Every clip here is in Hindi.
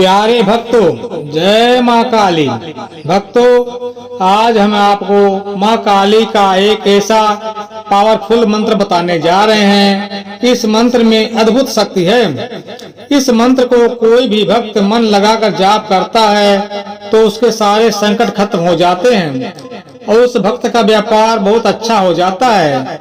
प्यारे भक्तों, जय माँ काली। भक्तों, आज हम आपको माँ काली का एक ऐसा पावरफुल मंत्र बताने जा रहे हैं। इस मंत्र में अद्भुत शक्ति है। इस मंत्र को कोई भी भक्त मन लगाकर जाप करता है तो उसके सारे संकट खत्म हो जाते हैं। और उस भक्त का व्यापार बहुत अच्छा हो जाता है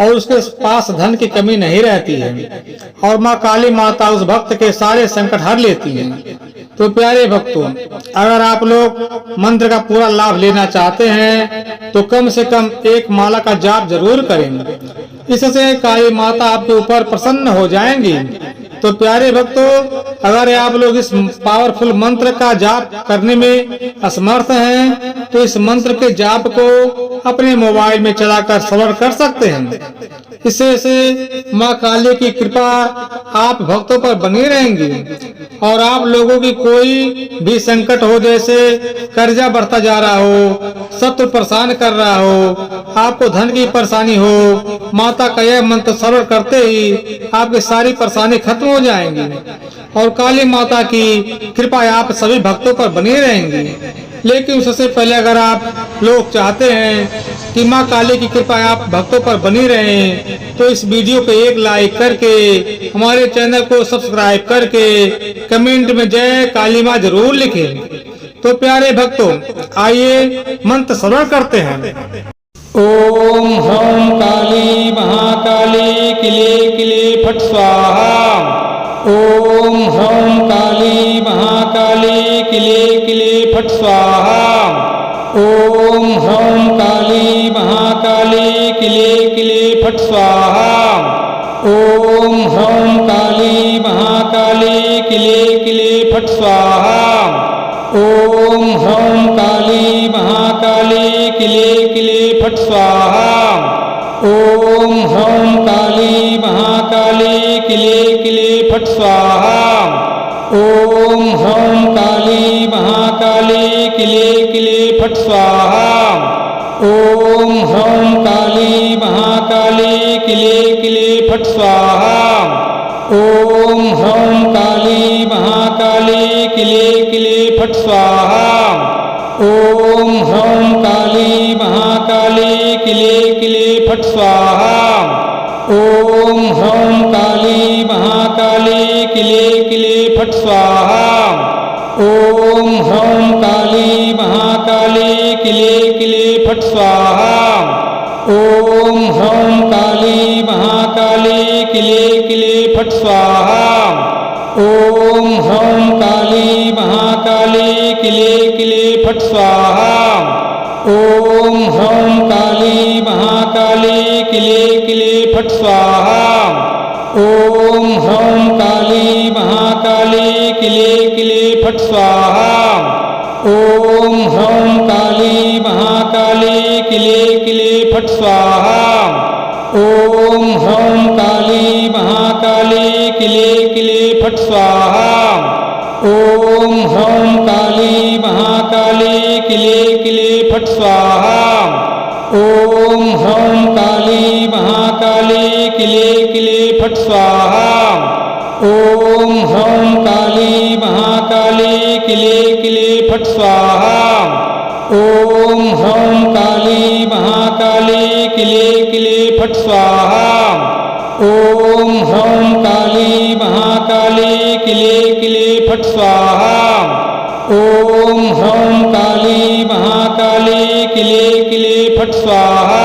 और उसके पास धन की कमी नहीं रहती है। और माँ काली माता उस भक्त के सारे संकट हर लेती है। तो प्यारे भक्तों, अगर आप लोग मंत्र का पूरा लाभ लेना चाहते हैं तो कम से कम एक माला का जाप ज़रूर करें। इससे काली माता आपके ऊपर प्रसन्न हो जाएँगी। तो प्यारे भक्तों, अगर आप लोग इस पावरफुल मंत्र का जाप करने में असमर्थ हैं तो इस मंत्र के जाप को अपने मोबाइल में चलाकर श्रवण कर सकते हैं। इससे से माँ काली की कृपा आप भक्तों पर बनी रहेंगी और आप लोगों की कोई भी संकट हो जैसे कर्जा बढ़ता जा रहा हो, शत्रु परेशान कर रहा हो, आपको धन की परेशानी हो, माता का यह मंत्र श्रवण करते ही आपकी सारी परेशानी खत्म हो जाएँगी और काली माता की कृपा आप सभी भक्तों पर बनी रहेंगी। लेकिन उससे पहले अगर आप लोग चाहते हैं कि माँ काली की कृपा आप भक्तों पर बनी रहे तो इस वीडियो को एक लाइक करके, हमारे चैनल को सब्सक्राइब करके कमेंट में जय काली माँ ज़रूर लिखें। तो प्यारे भक्तों, आइए मंत्र श्रवण करते हैं। ओम हम काली महाकाली, किले किले फट स्वाहा। ओम हम काली महाकाली किले किले फट स्वाहा। ओम हम काली महाकाली किले किले फट स्वाहा। ओम हम काली महाकाली किले किले फट स्वाहा। ओम हम काली महाकाली किले किले फट स्वाहा। ओम हम काली महाकाली किले किले फट स्वाहा। ओम हम काली महाकाली किले किले फट स्वाहा। ओम हम काली महाकाली किले किले फट स्वाहा। ओम हम काली महाकाली किले किले फट स्वाहा। ओम हम काली महाकाली किले किले फट स्वाहा। ओम हम काली महाकाली, किले किले फट स्वाहा। ओम हम काली महाकाली, किले किले फट स्वाहा। ओम हम काली महाकाली, किले किले फट स्वाहा। ओम हम काली महाकाली, किले किले फट स्वाहा। ओम हम काली महाकाली किले किले फट स्वाहा। ओम हम काली महाकाली किले किले फट स्वाहा। ओम हम काली महाकाली किले किले फट स्वाहा। ओम हम काली महाकाली किले किले फट स्वाहा। ओम हम काली महाकाली किले किले फट स्वाहा। ओम हम काली महाकाली किले किले फट स्वाहा। ओम हम काली महाकाली किले किले फट स्वाहा। ओम हम काली महाकाली किले किले फट स्वाहा। ओम हम काली महाकाली किले किले फट स्वाहा। ओम हम काली महाकाली किले किले फट स्वाहा।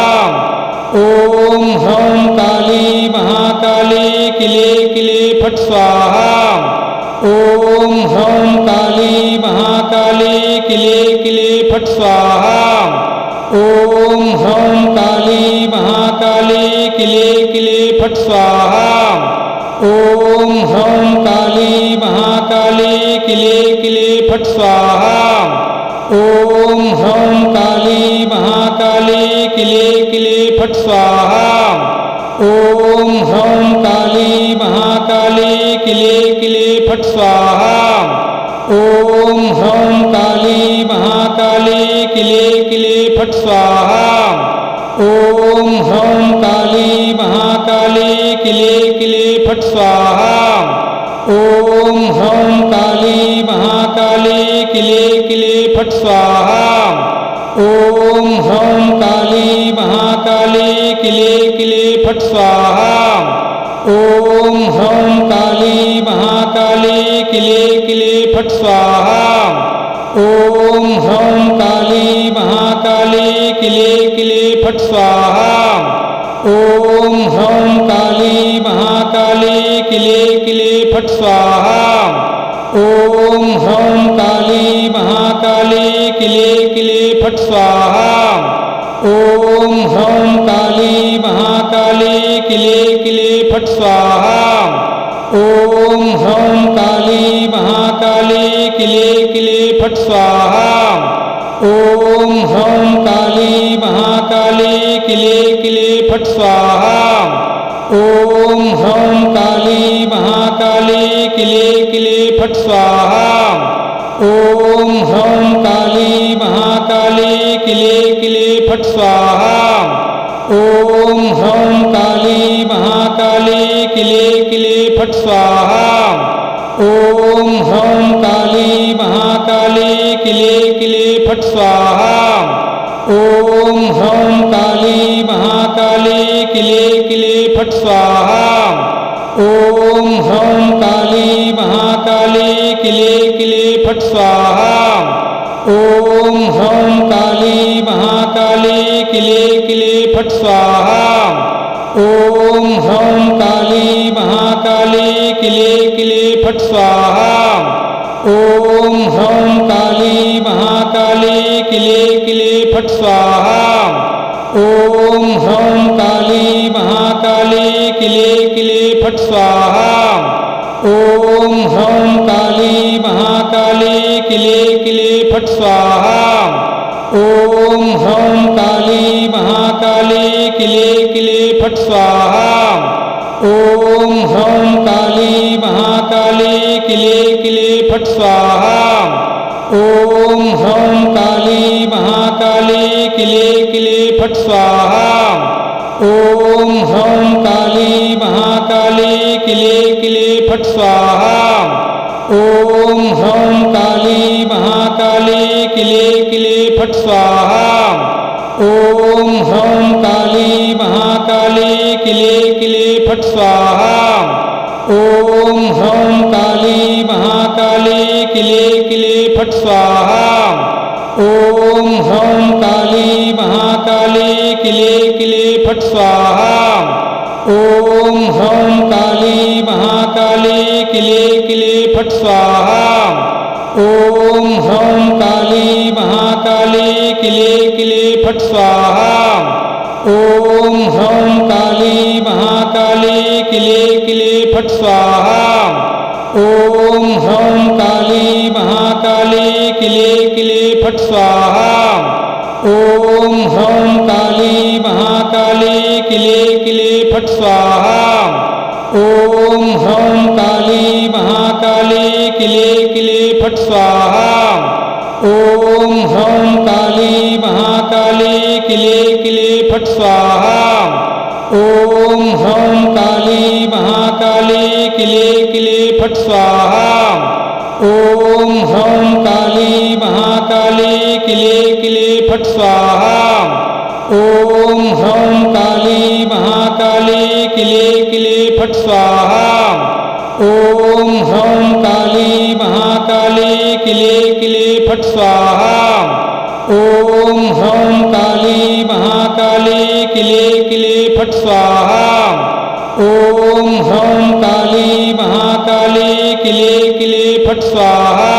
ओम हम काली महाकाली किले किले फट स्वाहा। ओम हम काली महाकाली किले किले फट स्वाहा। ओम हम काली महाकाली किले किले फट स्वाहा। ओम हम काली महाकाली किले स्वाहा। ओम हम काली महाकाली किले किले फट स्वाहा। ओम हम काली महाकाली किले किले फट स्वाहा। ओम हम काली महाकाली किले किले फट स्वाहा। ओम हम काली महाकाली किले किले फट स्वाहा। ओम हम काली महा फट स्वाहा। ओम ह्रौम काली महाकाली किले किले फट स्वाहा। ओम ह्रौम काली महाकाली किले किले फट स्वाहा। ओम ह्रौम काली महाकाली किले किले फट स्वाहा। ओम ह्रौम काली महाकाली किले किले फट स्वाहा। ओम ह्रौम काली महाकाली किले किले फट स्वाहा। ओम ह्रौम काली महाकाली किले किले फट स्वाहा। ओम ह्रौम काली महाकाली किले किले फट स्वाहा। ओम ह्रौम काली महाकाली किले किले फट स्वाहा। ओम ह्रौम काली महाकाली किले किले फट स्वाहा। ओम ह्रौम काली महाकाली किले किले फट स्वाहा। ओम ह्रौम काली महाकाली किले किले फट स्वाहा। ओम ह्रौम काली महाकाली किले किले फट स्वाहा। ओम ह्रौम काली महाकाली किले किले फट स्वाहा। ओम ह्रौम काली महाकाली किले किले फट स्वाहा। ओम ह्रौम काली महाकाली किले किले फट स्वाहा। ओम ह्रौम काली महाकाली किले किले फट स्वाहा। ओम ह्रौम काली महाकाली किले किले फट स्वाहा। ओम ह्रौम काली महाकाली किले किले फट स्वाहा। ओम ह्रौम काली महाकाली किले किले फट स्वाहा। ओम ह्रौम काली महाकाली किले किले फट स्वाहा। ओम ह्रौम काली महाकाली किले किले फट स्वाहा। ओम ह्रौम काली महाकाली किले किले फट स्वाहा। ओम ह्रौम काली महाकाली किले किले फट स्वाहा। ओम ह्रौम काली महाकाली किले किले फट स्वाहा। ओम ह्रौम काली महाकाली किले किले फट स्वाहा। ओम ह्रौम काली महाकाली किले किले फट स्वाहा। ओम ह्रौम काली महाकाली किले किले फट स्वाहा। ओम ह्रौम काली महाकाली किले किले फट स्वाहा। ओम ह्रौम काली महाकाली किले किले फट स्वाहा। ओम ह्रौम काली महाकाली किले किले फट स्वाहा। ओम किले किले फट स्वाहा। ओम ह्रौम काली महाकाली किले किले फट स्वाहा। ओम ह्रौम काली महाकाली किले किले फट स्वाहा। ओम ह्रौम काली महाकाली किले किले फट स्वाहा। ओम ह्रौम काली महाकाली किले किले फट स्वाहा। ओम ह्रौम काली महाकाली किले किले फट स्वाहा। ओम ह्रौम काली महाकाली किले किले फट स्वाहा। ओम ह्रौम काली महाकाली किले किले फट स्वाहा। ओम ह्रौम काली महाकाली किले किले फट स्वाहा। ओम ह्रौम काली महाकाली किले किले फट स्वाहा।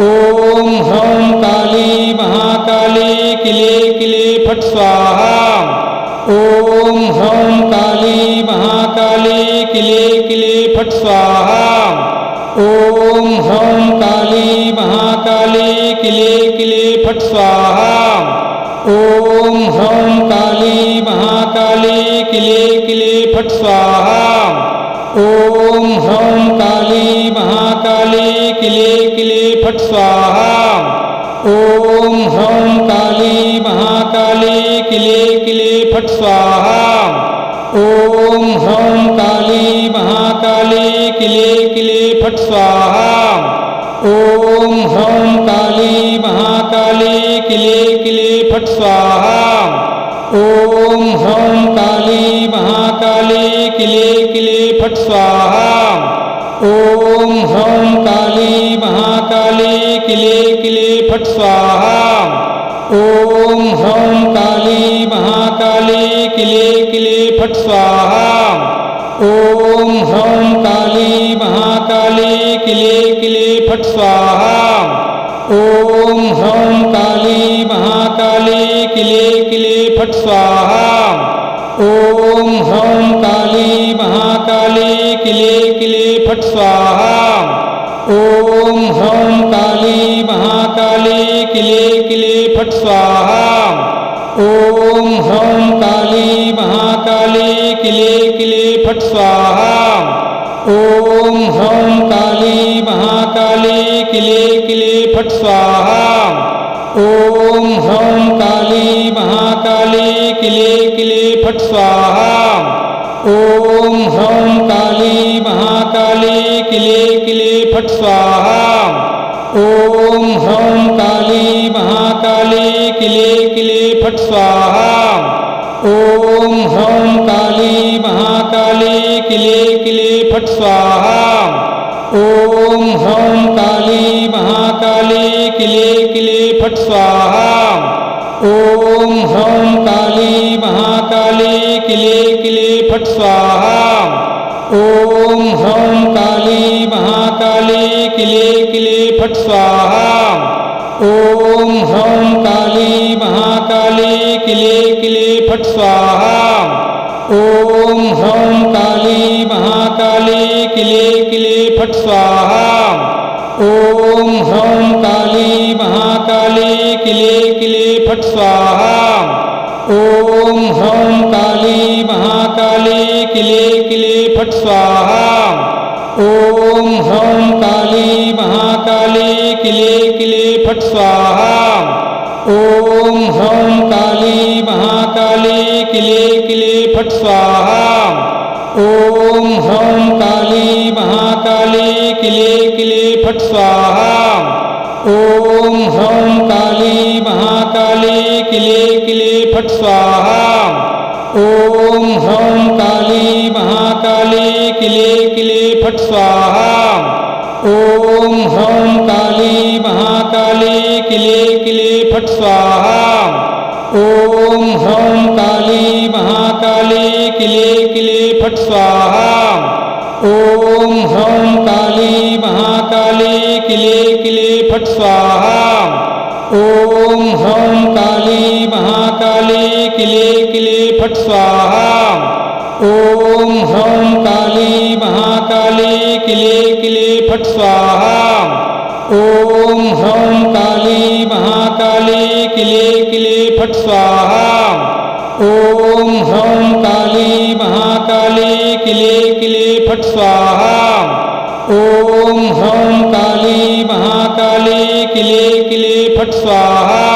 ओम ह्रौम काली महाकाली किले किले फट स्वाहा। ओम ह्रौम काली महाकाली किले किले फट स्वाहा। ओम ह्रौम काली महाकाली किले किले फट स्वाहा। ओम ओम ह्रौम काली महाकाली किले किले फट स्वाहा। ओम ह्रौम काली महाकाली किले किले फट स्वाहा। ओम ह्रौम काली महाकाली किले किले फट स्वाहा। ओम ह्रौम काली महाकाली किले किले फट स्वाहा। ओम ह्रौं काली महाकाली किले किले फट स्वाहा। ओम ह्रौं काली महाकाली किले किले फट स्वाहा। ओम ह्रौं काली महाकाली किले किले फट स्वाहा। ओम ह्रौं काली महाकाली किले किले फट स्वाहा। ओम ह्रौं काली महाकाली किले किले फट स्वाहा। ओम ह्रौं काली महाकाली किले किले फट स्वाहा। ओम ह्रौं काली महाकाली किले किले फट स्वाहा। ओम ह्रौं काली महाकाली किले किले फट स्वाहा। ओम ह्रौं काली महाकाली किले किले फट स्वाहा। ओम ह्रौं काली महाकाली किले ओम ह्रौं काली महाकाली किले किले फट स्वाहा। ओम ह्रौं काली महाकाली किले किले फट स्वाहा। ओम ह्रौं काली महाकाली किले किले फट स्वाहा। ओम ह्रौं काली महाकाली किले किले फट स्वाहा। ओम ह्रौं काली महाकाली किले किले फट स्वाहा। ओम ह्रौं काली महाकाली किले किले फट स्वाहा। ओम ह्रौं काली महाकाली किले किले फट स्वाहा। ओम ह्रौं काली महाकाली किले किले फट स्वाहा। ओम ह्रौं काली महाकाली किले किले फट स्वाहा। ओम ह्रौं काली महाकाली किले किले फट स्वाहा। ओम ह्रौं काली महाकाली किले किले फट स्वाहा। ओम ह्रौं काली महाकाली किले किले फट स्वाहा। ओम ह्रौं काली महाकाली किले किले फट स्वाहा। ओम ह्रौं काली महाकाली किले किले फट स्वाहा। ओम ह्रौं काली महाकाली किले किले फट स्वाहा। ओम ह्रौं काली महाकाली किले किले फट स्वाहा। ओम ह्रौं काली महाकाली किले किले फट स्वाहा। ओम ह्रौं काली महाकाली किले किले फट स्वाहा ओम ह्रौं काली महाकाली किले किले फट स्वाहा ओम ह्रौं काली महाकाली किले किले फट स्वाहा ओम ह्रौं काली महाकाली किले किले फट स्वाहा ओम ह्रौं काली महाकाली किले किले फट स्वाहा ओम ह्रौं काली महाकाली किले किले फट स्वाहा।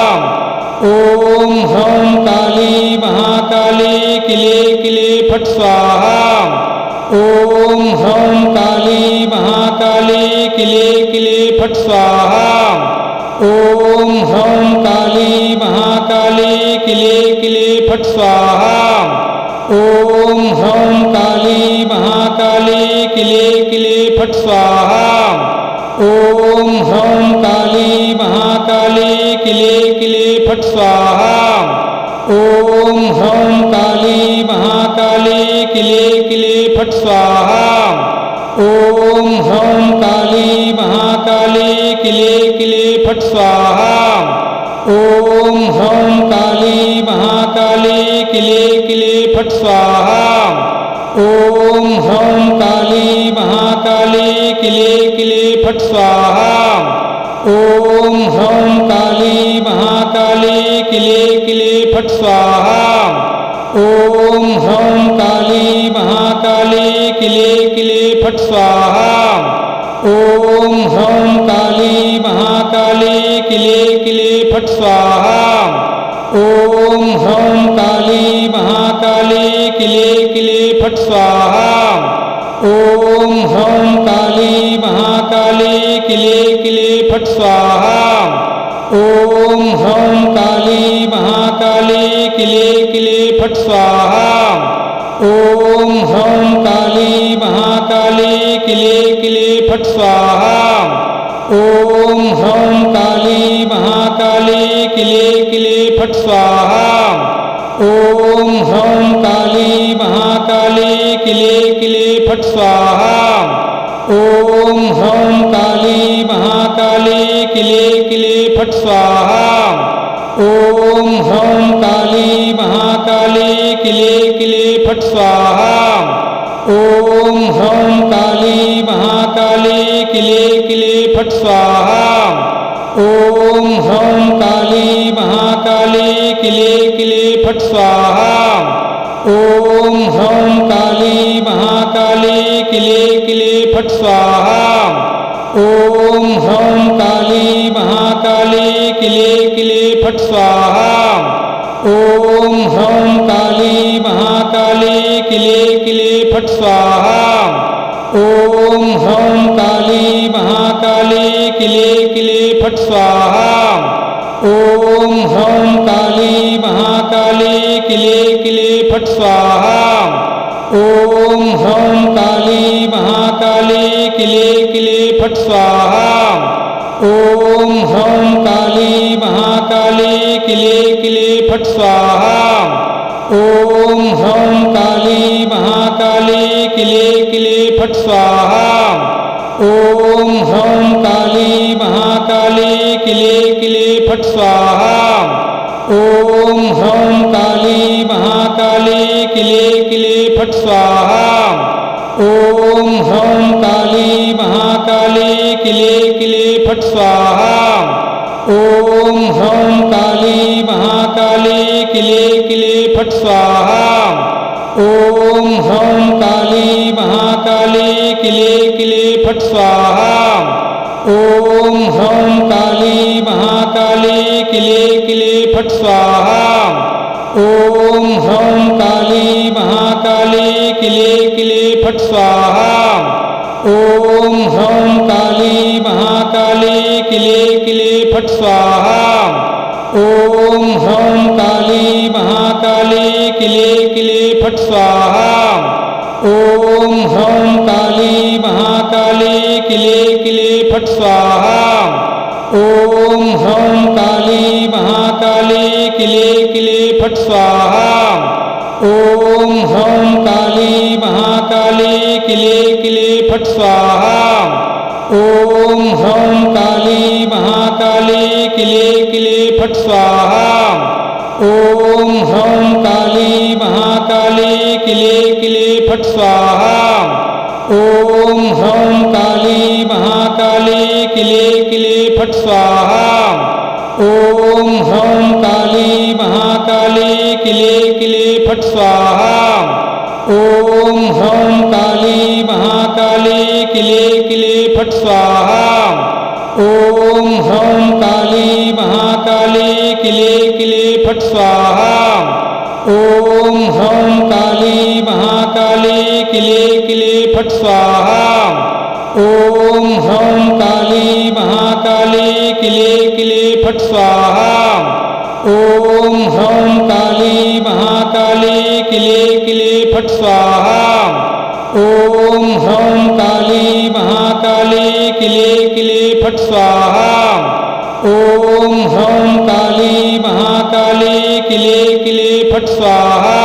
ओम ह्रौं काली महाकाली किले किले फट स्वाहा। ओम ह्रौं काली महाकाली किले किले फट स्वाहा। ओम ह्रौं काली महाकाली किले किले फट स्वाहा। ओम ह्रौं काली महाकाली किले किले फट स्वाहा। ओम ह्रौं काली महाकाली किले किले फट स्वाहा। ओम ह्रौं काली महाकाली किले किले फट स्वाहा। ओम ह्रौं काली महाकाली किले किले फट स्वाहा। ओम ह्रौं काली किले फट स्वाहा। ओम ह्रौं काली महाकाली किले किले फट स्वाहा। ओम ह्रौं काली महाकाली किले किले फट स्वाहा। ओम ह्रौं काली महाकाली किले किले फट स्वाहा। ओम ह्रौं काली महाकाली किले किले फट स्वाहा। ओम ह्रौं काली महाकाली किले किले फट स्वाहा। ओम ह्रौं काली महाकाली किले किले फट स्वाहा। ओम ह्रौम काली महाकाली किले किले फट स्वाहा। ओम ह्रौम काली महाकाली किले किले फट स्वाहा। ओम ह्रौम काली महाकाली किले किले फट स्वाहा। ओम ह्रौम काली महाकाली किले किले फट स्वाहा। ओम ह्रौम काली महाकाली किले किले फट स्वाहा। ओम ह्रौम काली महाकाली किले किले फट स्वाहा। ओम ह्रौम काली महाकाली, किले किले फट स्वाहा। ओम ह्रौम काली महाकाली, किले किले फट स्वाहा। ओम ह्रौम काली महाकाली, किले किले फट स्वाहा। ओम ह्रौम काली महाकाली, किले किले फट स्वाहा। ओम ह्रौम काली महाकाली, किले किले फट स्वाहा। ओम ह्रौम काली महाकाली किले किले फट स्वाहा। ओम ह्रौम काली महाकाली किले किले फट स्वाहा। ओम ह्रौम काली महाकाली किले किले फट स्वाहा। ओम ह्रौम काली महाकाली किले किले फट स्वाहा। ओम ह्रौम काली महाकाली किले किले फट स्वाहा। ओम ह्रौम काली महाकाली किले किले फट स्वाहा। ओम ह्रौम काली महाकाली किले किले फट स्वाहा। ओम ह्रौम काली महाकाली किले किले फट स्वाहा। ओम ह्रौम काली महाकाली किले किले फट स्वाहा। ओम ह्रौम काली महाकाली किले किले फट स्वाहा। ओम ह्रौम काली महाकाली किले किले फट स्वाहा। ओम ह्रौम काली महाकाली किले किले फट स्वाहा। ओम ह्रौम काली महाकाली किले किले फट स्वाहा। ओम ह्रौम काली महाकाली किले किले फट स्वाहा। ओम ह्रौम काली महाकाली किले किले फट स्वाहा। ओम ह्रौम काली महाकाली किले किले फट स्वाहा। ओम ह्रौम काली महाकाली किले किले फट स्वाहा। ओम ह्रौम काली महाकाली किले किले फट स्वाहा। ओम ह्रौम काली महाकाली किले किले फट स्वाहा। ओम ह्रौम काली महाकाली किले किले फट स्वाहा। ओम ह्रौम काली महाकाली किले किले फट स्वाहा। ओम ह्रौम काली महाकाली किले किले फट स्वाहा। ओम ह्रौम फट स्वाहा। ओम ह्रौम काली महाकाली किले किले फट स्वाहा। ओम ह्रौम काली महाकाली किले किले फट स्वाहा। ओम ह्रौम काली महाकाली किले किले फट स्वाहा। ओम ह्रौम काली महाकाली किले किले फट स्वाहा। ओम फट स्वाहा।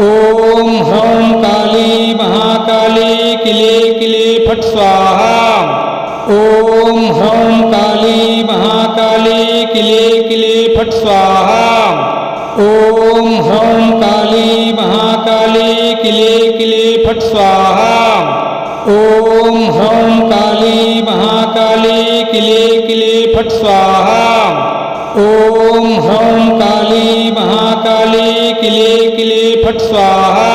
ओम ह्रौम काली महाकाली किले किले फट स्वाहा। ओम ह्रौम काली महाकाली किले किले फट स्वाहा। ओम ह्रौम काली महाकाली किले किले फट स्वाहा। ओम ह्रौम काली महाकाली किले किले फट स्वाहा। ओम ह्रौम काली महाकाली किले किले फट स्वाहा।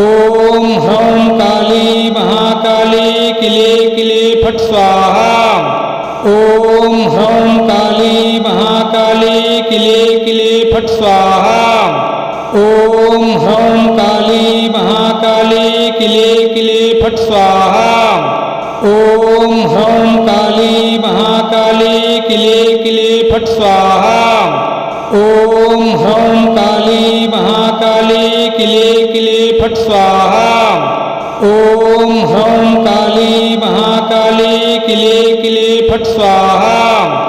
ओम ह्रौम काली महाकाली किले किले फट स्वाहा। ओम ह्रौम काली महाकाली किले किले फट स्वाहा। ओम ह्रौम काली महाकाली किले किले फट स्वाहा। ओम हम काली महाकाली, किले किले फट स्वाहा। ओम हम काली महाकाली, किले किले फट स्वाहा। ओम हम काली महाकाली, किले किले फट स्वाहा।